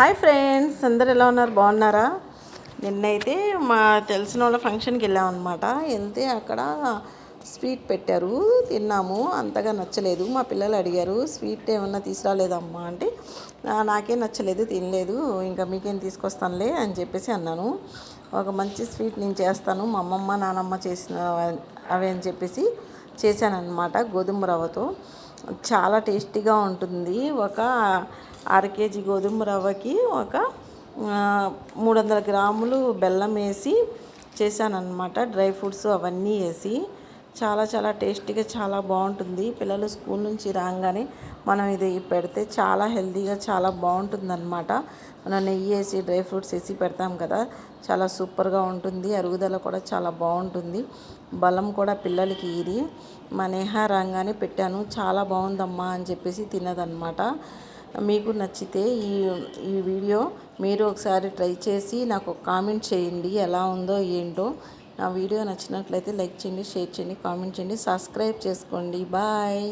Hi friends అందరు ఎలా ఉన్నారు? బాగున్నారా? నిన్నైతే మా తెలిసిన వాళ్ళ ఫంక్షన్కి వెళ్ళామన్నమాట. వెళ్తే అక్కడ స్వీట్ పెట్టారు తిన్నాము. అంతగా నచ్చలేదు. మా పిల్లలు అడిగారు స్వీట్ ఏమన్నా తీసుకురాలేదమ్మా? అంటే నాకే నాకేం నచ్చలేదు తినలేదు. ఇంకా మీకేం తీసుకొస్తానులే? అని చెప్పేసి అన్నాను. ఒక మంచి స్వీట్ నేను చేస్తాను. మా అమ్మమ్మ నానమ్మ చేసిన అవి అని చెప్పేసి చేశానన్నమాట గోధుమ రవ్వతో. చాలా టేస్టీగా ఉంటుంది. ఒక అర కేజీ గోధుమ రవ్వకి ఒక మూడు వందల గ్రాములు బెల్లం వేసి చేశానన్నమాట. డ్రై ఫ్రూట్స్ అవన్నీ వేసి చాలా చాలా టేస్టీగా చాలా బాగుంటుంది. పిల్లలు స్కూల్ నుంచి రాగానే మనం ఇది పెడితే చాలా హెల్తీగా చాలా బాగుంటుంది మనం నెయ్యి వేసి డ్రై ఫ్రూట్స్ వేసి పెడతాం కదా చాలా సూపర్గా ఉంటుంది. అరుగుదల కూడా చాలా బాగుంటుంది. బలం కూడా పిల్లలకి ఇది. మా నేహ రాగానే పెట్టాను. చాలా బాగుందమ్మా అని చెప్పేసి తినదనమాట మీకు నచ్చితే ఈ ఈ వీడియో మీరు ఒకసారి ట్రై చేసి నాకు కామెంట్ చేయండి ఎలా ఉందో ఏంటో. నా వీడియో నచ్చినట్లయితే లైక్ చేయండి షేర్ చేయండి కామెంట్ చేయండి సబ్స్క్రైబ్ చేసుకోండి. బాయ్.